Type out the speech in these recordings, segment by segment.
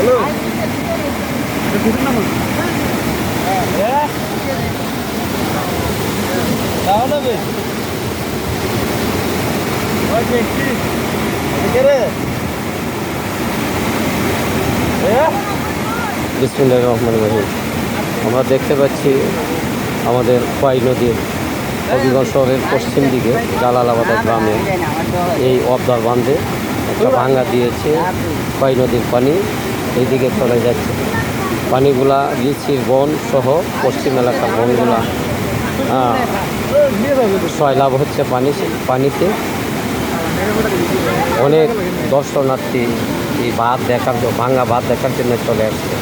Hello? হ্যাঁ হ্যাঁ বিসমুল্লাহ রহমান রহিম। আমরা দেখতে পাচ্ছি আমাদের খোয়াই নদীর হবিগঞ্জ শহরের পশ্চিম দিকে জালালাবাদ গ্রামে এই অবদার বাঁধে। একটা ভাঙ্গা দিয়েছে খোয়াই নদীর পানি। এইদিকে চলে যাচ্ছে। পানিগুলা লিচির বন সহ পশ্চিম এলাকার বনগুলা আহ, সয়লাভ হচ্ছে পানি পানিতে। অনেক দর্শনার্থী এই বাঁধ দেখার জন্য ভাঙ্গা বাঁধ দেখার জন্য চলে আসছে।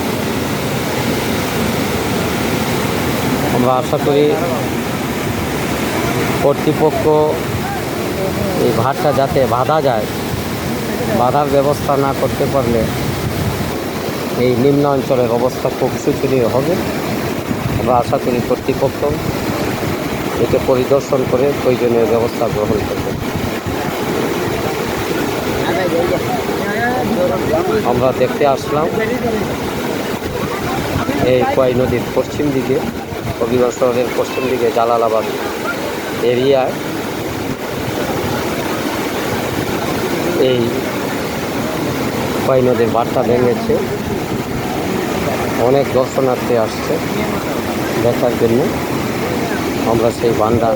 আমরা আশা করি কর্তৃপক্ষ এই ভাটটা যাতে বাধা যায় বাধার ব্যবস্থা না করতে পারলে এই নিম্ন অঞ্চলের অবস্থা খুব শোচনীয় হবে। আমরা আশা করি কর্তৃপক্ষ একে পরিদর্শন করে প্রয়োজনীয় ব্যবস্থা গ্রহণ করবে। আমরা দেখতে আসলাম এই কয় নদীর পশ্চিম দিকে হবিগঞ্জ শহরের পশ্চিম দিকে জালালাবাদ এরিয়ায় এই কয় নদীর বার্তা ভেঙেছে। অনেক দর্শনার্থী আসছে দেখার জন্য। আমরা সেই বান্ডার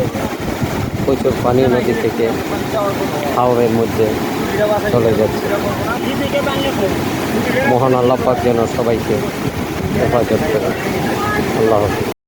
প্রচুর পানি নদী থেকে হাওড়ের মধ্যে চলে যাচ্ছে। মহান আল্লাপার জন্য সবাইকে হেফাজত করে আল্লাহ হাফিজ।